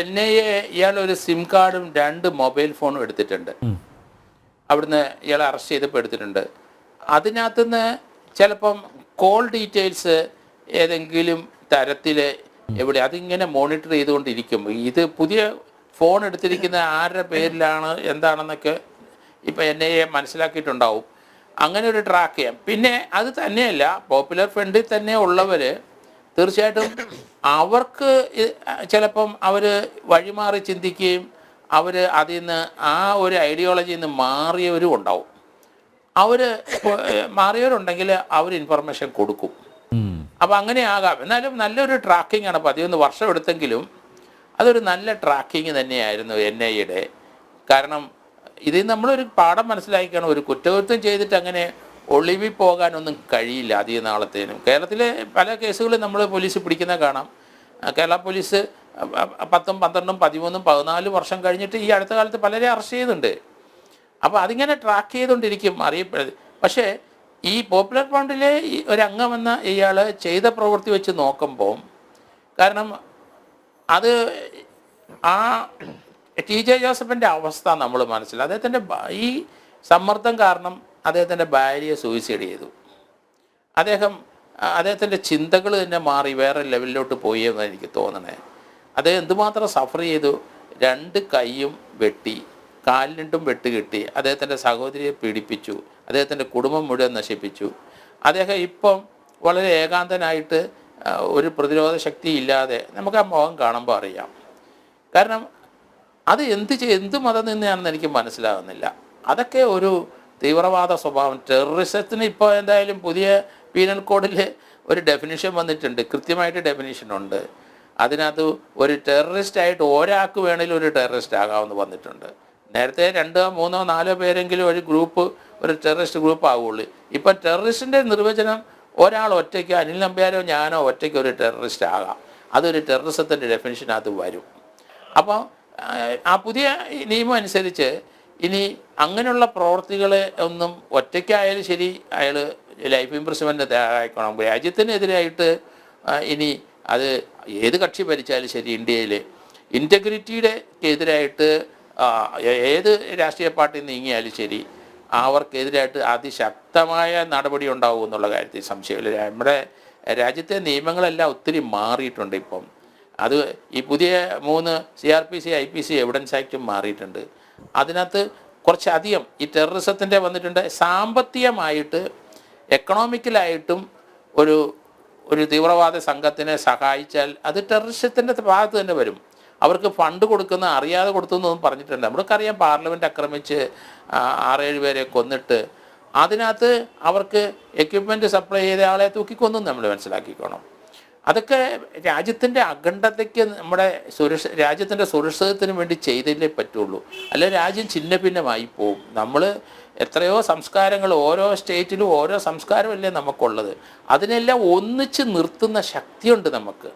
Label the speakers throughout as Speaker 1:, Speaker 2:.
Speaker 1: N I A ഇയാൾ ഒരു SIM കാർഡും രണ്ട് മൊബൈൽ ഫോണും എടുത്തിട്ടുണ്ട് അവിടുന്ന് ഇയാൾ അറസ്റ്റ് ചെയ്തപ്പോൾ എടുത്തിട്ടുണ്ട്. അതിനകത്തുനിന്ന് ചിലപ്പം കോൾ ഡീറ്റെയിൽസ് ഏതെങ്കിലും തരത്തിൽ എവിടെ അതിങ്ങനെ മോണിറ്റർ ചെയ്തുകൊണ്ടിരിക്കും. ഇത് പുതിയ ഫോൺ എടുത്തിരിക്കുന്ന ആരുടെ പേരിലാണ് എന്താണെന്നൊക്കെ ഇപ്പം എൻ ഐ എ മനസ്സിലാക്കിയിട്ടുണ്ടാവും. അങ്ങനെ ഒരു ട്രാക്ക് ചെയ്യാം. പിന്നെ അത് തന്നെയല്ല പോപ്പുലർ ഫ്രണ്ടിൽ തന്നെ ഉള്ളവർ തീർച്ചയായിട്ടും അവർക്ക് ചിലപ്പം അവർ വഴിമാറി ചിന്തിക്കുകയും അവർ അതിൽ നിന്ന് ആ ഒരു ഐഡിയോളജിയിൽ നിന്ന് മാറിയവരും ഉണ്ടാവും. അവർ മാറിയവരുണ്ടെങ്കിൽ അവർ ഇൻഫർമേഷൻ കൊടുക്കും. അപ്പോൾ അങ്ങനെ ആകാം. എന്നാലും നല്ലൊരു ട്രാക്കിംഗ് ആണ് പതിനൊന്ന് വർഷം എടുത്തെങ്കിലും അതൊരു നല്ല ട്രാക്കിംഗ് തന്നെയായിരുന്നു എൻ ഐയുടെ കാരണം ഇതിൽ നമ്മളൊരു പാഠം മനസ്സിലാക്കിയാണ് ഒരു കുറ്റകൃത്യം ചെയ്തിട്ട് അങ്ങനെ ഒളിവി പോകാനൊന്നും കഴിയില്ല അധിക നാളത്തേനും കേരളത്തിലെ പല കേസുകളും നമ്മൾ പോലീസ് പിടിക്കുന്ന കാണാം. കേരള പോലീസ് പത്തും പന്ത്രണ്ടും പതിമൂന്നും പതിനാലും വർഷം കഴിഞ്ഞിട്ട് ഈ അടുത്ത കാലത്ത് പലരെ അറസ്റ്റ് ചെയ്യുന്നുണ്ട് അപ്പോൾ അതിങ്ങനെ ട്രാക്ക് ചെയ്തുകൊണ്ടിരിക്കും അറിയപ്പെടുന്നത് പക്ഷേ ഈ പോപ്പുലർ ഫ്രണ്ടിലെ ഈ ഒരു അംഗമെന്ന ഇയാൾ ചെയ്ത പ്രവൃത്തി വെച്ച് നോക്കുമ്പോൾ കാരണം അത് ആ ടി ജെ ജോസഫിന്റെ അവസ്ഥ നമ്മൾ മനസ്സിലായി അദ്ദേഹത്തിന്റെ ഈ സമ്മർദ്ദം കാരണം അദ്ദേഹത്തിന്റെ ഭാര്യയെ സൂയിസൈഡ് ചെയ്തു. അദ്ദേഹം അദ്ദേഹത്തിന്റെ ചിന്തകൾ തന്നെ മാറി വേറെ ലെവലിലോട്ട് പോയി എന്നാണ് എനിക്ക് തോന്നണേ അദ്ദേഹം എന്തുമാത്രം സഫർ ചെയ്തു? രണ്ട് കൈയും വെട്ടി കാലിനും വെട്ടുകെട്ടി വെട്ട് കിട്ടി അദ്ദേഹത്തിന്റെ സഹോദരിയെ പീഡിപ്പിച്ചു അദ്ദേഹത്തിന്റെ കുടുംബം മുഴുവൻ നശിപ്പിച്ചു. അദ്ദേഹം ഇപ്പം വളരെ ഏകാന്തനായിട്ട് ഒരു പ്രതിരോധ ശക്തി ഇല്ലാതെ നമുക്ക് ആ മുഖം കാണുമ്പോൾ അറിയാം. കാരണം അത് എന്ത് എന്ത് മതം നിന്നാണെന്ന് എനിക്ക് മനസ്സിലാകുന്നില്ല അതൊക്കെ ഒരു തീവ്രവാദ സ്വഭാവം. ടെററിസത്തിന് ഇപ്പോൾ എന്തായാലും പുതിയ പീനൽ കോഡിൽ ഒരു ഡെഫിനിഷൻ വന്നിട്ടുണ്ട്. കൃത്യമായിട്ട് ഡെഫിനിഷൻ ഉണ്ട്. അതിനകത്ത് ഒരു ടെററിസ്റ്റ് ആയിട്ട് ഒരാൾക്ക് വേണമെങ്കിലും ഒരു ടെററിസ്റ്റ് ആകാമെന്ന് വന്നിട്ടുണ്ട്. നേരത്തെ രണ്ടോ മൂന്നോ നാലോ പേരെങ്കിലും ഒരു ഗ്രൂപ്പ് ഒരു ടെററിസ്റ്റ് ഗ്രൂപ്പ് ആവുള്ളൂ. ഇപ്പം ടെററിസ്റ്റിന്റെ നിർവചനം ഒരാൾ ഒറ്റയ്ക്ക് അനിൽ നമ്പ്യാരോ ഞാനോ ഒറ്റയ്ക്ക് ഒരു ടെററിസ്റ്റ് ആകാം. അതൊരു ടെററിസത്തിന്റെ ഡെഫിനിഷനകത്ത് വരും. അപ്പോൾ ആ പുതിയ നിയമം അനുസരിച്ച് ഇനി അങ്ങനെയുള്ള പ്രവർത്തികളെ ഒന്നും ഒറ്റയ്ക്കായാലും ശരി അയാൾ ലൈഫ് ഇംപ്രസ്മെന്റ് ആയിക്കോണം. രാജ്യത്തിനെതിരായിട്ട് ഇനി അത് ഏത് കക്ഷി ഭരിച്ചാലും ശരി ഇന്ത്യയിൽ ഇന്റഗ്രിറ്റിയുടെ എതിരായിട്ട് ഏത് രാഷ്ട്രീയ പാർട്ടി നീങ്ങിയാലും ശരി അവർക്കെതിരായിട്ട് അതിശക്തമായ നടപടി ഉണ്ടാവും എന്നുള്ള കാര്യത്തിൽ സംശയമില്ല. നമ്മുടെ രാജ്യത്തെ നിയമങ്ങളെല്ലാം ഒത്തിരി മാറിയിട്ടുണ്ട് ഇപ്പം. അത് ഈ പുതിയ മൂന്ന് C R P C I P C evidence ആക്റ്റും മാറിയിട്ടുണ്ട്. അതിനകത്ത് കുറച്ചധികം ഈ ടെററിസത്തിന്റെ വന്നിട്ടുണ്ട്. സാമ്പത്തികമായിട്ട് എക്കണോമിക്കലായിട്ടും ഒരു ഒരു തീവ്രവാദ സംഘത്തിനെ സഹായിച്ചാൽ അത് ടെററിസത്തിന്റെ ഭാഗത്ത് തന്നെ വരും. അവർക്ക് ഫണ്ട് കൊടുക്കുന്ന അറിയാതെ കൊടുത്തു എന്നൊന്നും പറഞ്ഞിട്ടുണ്ട് നമ്മൾക്കറിയാം പാർലമെന്റ് ആക്രമിച്ച് ആറേഴ് പേരെ കൊന്നിട്ട്. അതിനകത്ത് അവർക്ക് എക്യുപ്മെന്റ് സപ്ലൈ ചെയ്ത ആളെ തൂക്കിക്കൊന്നും നമ്മൾ മനസ്സിലാക്കിക്കോണം. അതൊക്കെ രാജ്യത്തിന്റെ അഖണ്ഡതയ്ക്ക് നമ്മുടെ സുരക്ഷ രാജ്യത്തിന്റെ സുരക്ഷിതത്തിന് വേണ്ടി ചെയ്തല്ലേ പറ്റുള്ളൂ. അല്ലെ രാജ്യം ചിന്ന ഭിന്നമായി പോവും. നമ്മൾ എത്രയോ സംസ്കാരങ്ങൾ ഓരോ സ്റ്റേറ്റിലും ഓരോ സംസ്കാരമല്ലേ നമുക്കുള്ളത്. അതിനെല്ലാം ഒന്നിച്ച് നിർത്തുന്ന ശക്തിയുണ്ട് നമുക്ക്.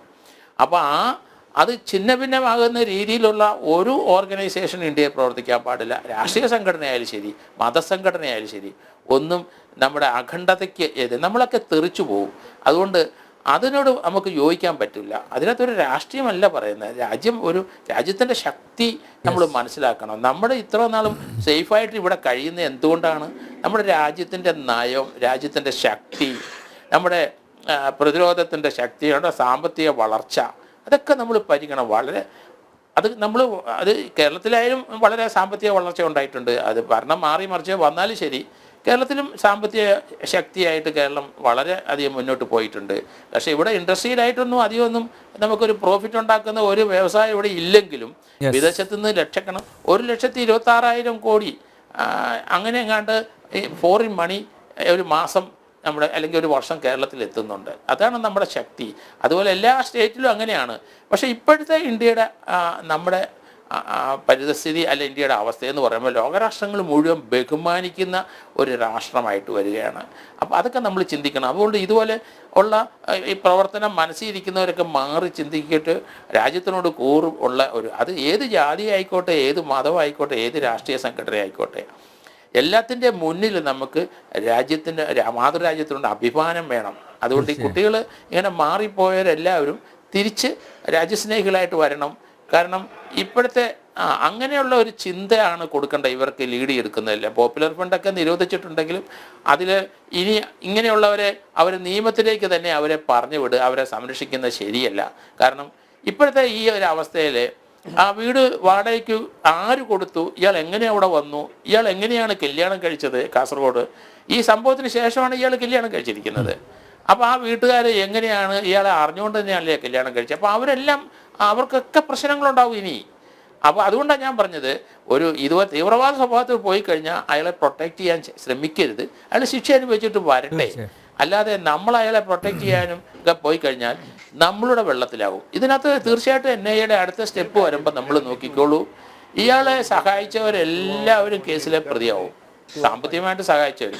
Speaker 1: അപ്പോൾ ആ അത് ഛിന്ന ഭിന്നമാകുന്ന രീതിയിലുള്ള ഒരു ഓർഗനൈസേഷൻ ഇന്ത്യയിൽ പ്രവർത്തിക്കാൻ പാടില്ല. രാഷ്ട്രീയ സംഘടനയായാലും ശരി മതസംഘടനയായാലും ശരി ഒന്നും നമ്മുടെ അഖണ്ഡതയ്ക്ക് എതിരെ നമ്മളൊക്കെ തെറിച്ചു പോകും അതുകൊണ്ട് അതിനോട് നമുക്ക് യോജിക്കാൻ പറ്റില്ല. അതിനകത്തൊരു രാഷ്ട്രീയമല്ല പറയുന്നത്. രാജ്യം ഒരു രാജ്യത്തിന്റെ ശക്തി നമ്മൾ മനസ്സിലാക്കണം. നമ്മുടെ ഇത്ര നാളും സേഫായിട്ട് ഇവിടെ കഴിയുന്നത് എന്തുകൊണ്ടാണ്? നമ്മുടെ രാജ്യത്തിന്റെ നയം രാജ്യത്തിന്റെ ശക്തി നമ്മുടെ പ്രതിരോധത്തിന്റെ ശക്തി നമ്മുടെ സാമ്പത്തിക വളർച്ച അതൊക്കെ നമ്മൾ പരിഗണം വളരെ അത് നമ്മൾ അത് കേരളത്തിലായാലും വളരെ സാമ്പത്തിക വളർച്ച ഉണ്ടായിട്ടുണ്ട്. അത് ഭരണം മാറി മറിച്ച് വന്നാലും ശരി. കേരളത്തിലും സാമ്പത്തിക ശക്തിയായിട്ട് കേരളം വളരെ അധികം മുന്നോട്ട് പോയിട്ടുണ്ട്. പക്ഷേ ഇവിടെ ഇൻഡസ്ട്രിയിലായിട്ടൊന്നും അധികമൊന്നും നമുക്കൊരു പ്രോഫിറ്റ് ഉണ്ടാക്കുന്ന ഒരു വ്യവസായം ഇവിടെ ഇല്ലെങ്കിലും വിദേശത്ത് നിന്ന് ലക്ഷക്കണം ഒരു ലക്ഷത്തി ഇരുപത്തി ആറായിരം കോടി അങ്ങനെ എങ്ങാണ്ട് ഈ ഫോറിൻ മണി ഒരു മാസം നമ്മുടെ അല്ലെങ്കിൽ ഒരു വർഷം കേരളത്തിൽ എത്തുന്നുണ്ട്. അതാണ് നമ്മുടെ ശക്തി. അതുപോലെ എല്ലാ സ്റ്റേറ്റിലും അങ്ങനെയാണ്. പക്ഷേ ഇപ്പോഴത്തെ ഇന്ത്യയുടെ നമ്മുടെ പരിതസ്ഥിതി അല്ല ഇന്ത്യയുടെ അവസ്ഥ എന്ന് പറയുമ്പോൾ ലോകരാഷ്ട്രങ്ങൾ മുഴുവൻ ബഹുമാനിക്കുന്ന ഒരു രാഷ്ട്രമായിട്ട് വരികയാണ്. അപ്പോൾ അതൊക്കെ നമ്മൾ ചിന്തിക്കണം. അതുകൊണ്ട് ഇതുപോലെ ഉള്ള ഈ പ്രവർത്തനം മനസ്സിരിക്കുന്നവരൊക്കെ മാറി ചിന്തിക്കിട്ട് രാജ്യത്തിനോട് കൂറ് ഉള്ള ഒരു അത് ഏത് ജാതി ആയിക്കോട്ടെ ഏത് മതമായിക്കോട്ടെ ഏത് രാഷ്ട്രീയ സംഘടന ആയിക്കോട്ടെ എല്ലാത്തിന്റെ മുന്നിൽ നമുക്ക് രാജ്യത്തിന്റെ മാതൃരാജ്യത്തിനോട് അഭിമാനം വേണം. അതുകൊണ്ട് ഈ കുട്ടികൾ ഇങ്ങനെ മാറിപ്പോയവരെല്ലാവരും തിരിച്ച് രാജ്യസ്നേഹികളായിട്ട് വരണം. കാരണം ഇപ്പോഴത്തെ ആ അങ്ങനെയുള്ള ഒരു ചിന്തയാണ് കൊടുക്കേണ്ടത് ഇവർക്ക് ലീഡ് ചെയ്തെടുക്കുന്നതല്ല പോപ്പുലർ ഫണ്ടൊക്കെ നിരോധിച്ചിട്ടുണ്ടെങ്കിലും അതിൽ ഇനി ഇങ്ങനെയുള്ളവരെ അവർ നിയമത്തിലേക്ക് തന്നെ അവരെ പറഞ്ഞു വിടുക അവരെ സംരക്ഷിക്കുന്നത് ശരിയല്ല. കാരണം ഇപ്പോഴത്തെ ഈ ഒരു അവസ്ഥയിൽ ആ വീട് വാടകയ്ക്ക് ആര് കൊടുത്തു? ഇയാൾ എങ്ങനെ അവിടെ വന്നു? ഇയാൾ എങ്ങനെയാണ് കല്യാണം കഴിച്ചത്? കാസർഗോഡ്. ഈ സംഭവത്തിന് ശേഷമാണ് ഇയാൾ കല്യാണം കഴിച്ചിരിക്കുന്നത്. അപ്പോൾ ആ വീട്ടുകാർ എങ്ങനെയാണ് ഇയാളെ അറിഞ്ഞുകൊണ്ട് തന്നെയാണല്ലേ കല്യാണം കഴിച്ചത്? അപ്പോൾ അവരെല്ലാം അവർക്കൊക്കെ പ്രശ്നങ്ങളുണ്ടാവും ഇനി. അപ്പോൾ അതുകൊണ്ടാണ് ഞാൻ പറഞ്ഞത് ഒരു ഇതുപോലെ തീവ്രവാദ സ്വഭാവത്തിൽ പോയി കഴിഞ്ഞാൽ അയാളെ പ്രൊട്ടക്റ്റ് ചെയ്യാൻ ശ്രമിക്കരുത്. അയാൾ ശിക്ഷ അനുഭവിച്ചിട്ട് വരട്ടെ. അല്ലാതെ നമ്മൾ അയാളെ പ്രൊട്ടക്റ്റ് ചെയ്യാനും ഒക്കെ പോയി കഴിഞ്ഞാൽ നമ്മളുടെ വെള്ളത്തിലാവും. ഇതിനകത്ത് തീർച്ചയായിട്ടും എൻ ഐ എയുടെ അടുത്ത സ്റ്റെപ്പ് വരുമ്പോൾ നമ്മൾ നോക്കിക്കോളൂ. ഇയാളെ സഹായിച്ചവരെല്ലാവരും കേസിലെ പ്രതിയാവും. സാമ്പത്തികമായിട്ട് സഹായിച്ചവർ